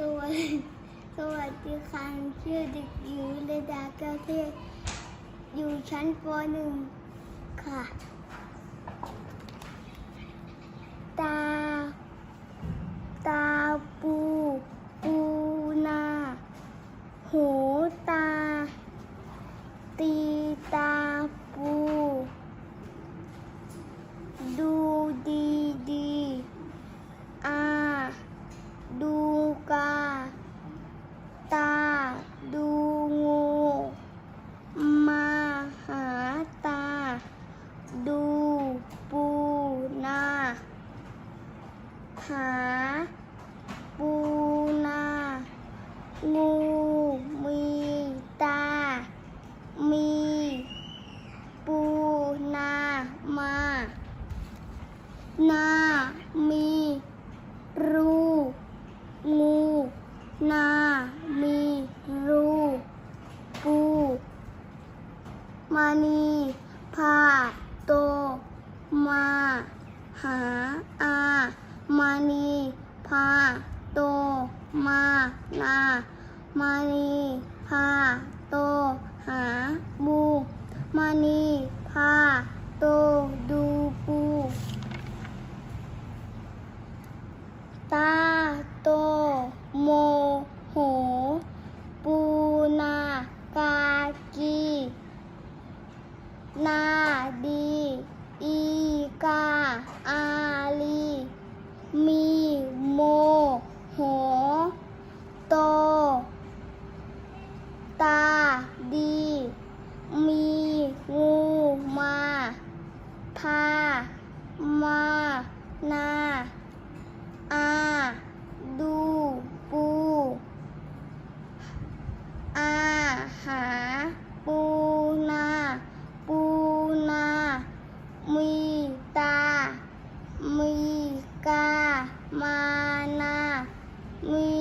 สวัสดีสวัสดีค่ะชื่อเด็กหญิงเรดาแก้วเทศอยู่ชั้นป .1 ค่ะ ตา ตาปู ปูนา หูตา ตีตาปู ดูดีดีอา ดูกา ตา ดูงู มาหาตา ดูปูนา หา ปูนา งู มีตา มี ปูนา มา หน้ามีรูงูหน้ามีรูปูมานีพาโต มาหาอามานีพาโต มานามานีพาโตหาบูมานีพาโต ดูปู ตาโตโมโห ปูนากากี นาดี อีกา อาลี มีโมโห โต ตาดี มีงูมาพามานา อา ดู ปู อา หา ปูนา ปูนา มีตา มีกา มานา มี